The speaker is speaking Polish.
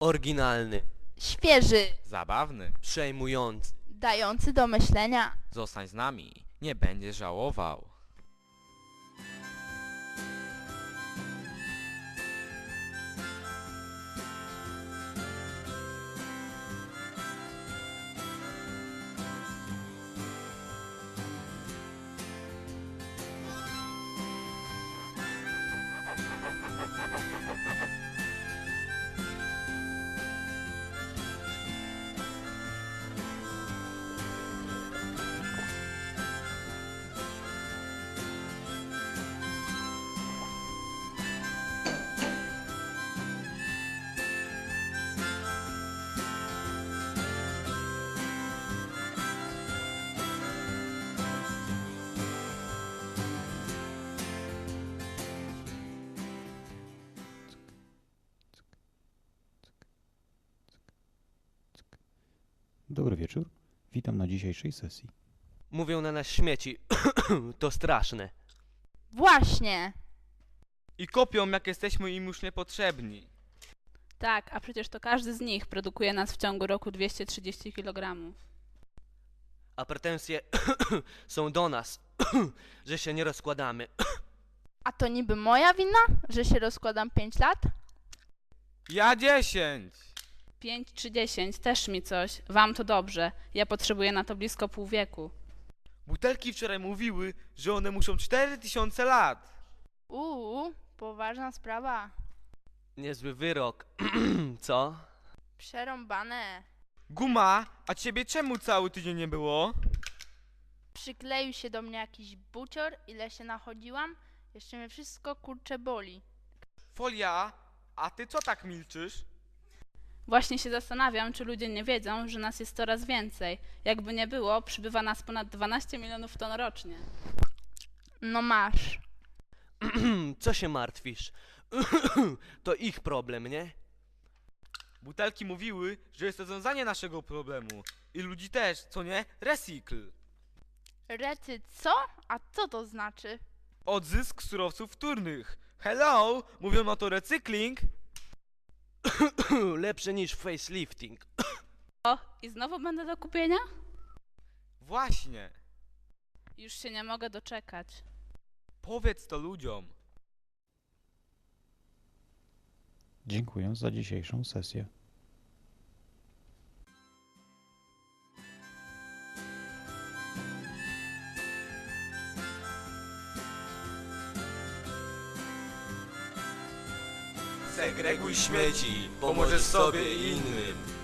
Oryginalny, Świeży, Zabawny. przejmujący. dający do myślenia. Zostań z nami. Nie będziesz żałował. Dobry wieczór. Witam na dzisiejszej sesji. Mówią na nas śmieci. to straszne. Właśnie. I kopią, jak jesteśmy im już niepotrzebni. Tak, a przecież to każdy z nich produkuje nas w ciągu roku 230 kg. A pretensje są do nas, że się nie rozkładamy. A to niby moja wina, że się rozkładam 5 lat? Ja dziesięć! 5 czy 10 też mi coś. Wam to dobrze. Ja potrzebuję na to blisko pół wieku. Butelki wczoraj mówiły, że one muszą 4000 lat. Uuu, poważna sprawa. Niezły wyrok. Co? Przerąbane. Guma, a ciebie czemu cały tydzień nie było? Przykleił się do mnie jakiś bucior, ile się nachodziłam. Jeszcze mnie wszystko kurcze boli. Folia, a ty co tak milczysz? Właśnie się zastanawiam, czy ludzie nie wiedzą, że nas jest coraz więcej. Jakby nie było, przybywa nas ponad 12 milionów ton rocznie. No masz. Co się martwisz? to ich problem, nie? Butelki mówiły, że jest to rozwiązanie naszego problemu. I ludzi też, co nie? Recykl. Recy co? A co to znaczy? Odzysk surowców wtórnych. Hello, mówią na to recykling. Lepsze niż facelifting. O, i znowu będę do kupienia? Właśnie. Już się nie mogę doczekać. Powiedz to ludziom. Dziękuję za dzisiejszą sesję. Segreguj śmieci, pomożesz sobie i innym.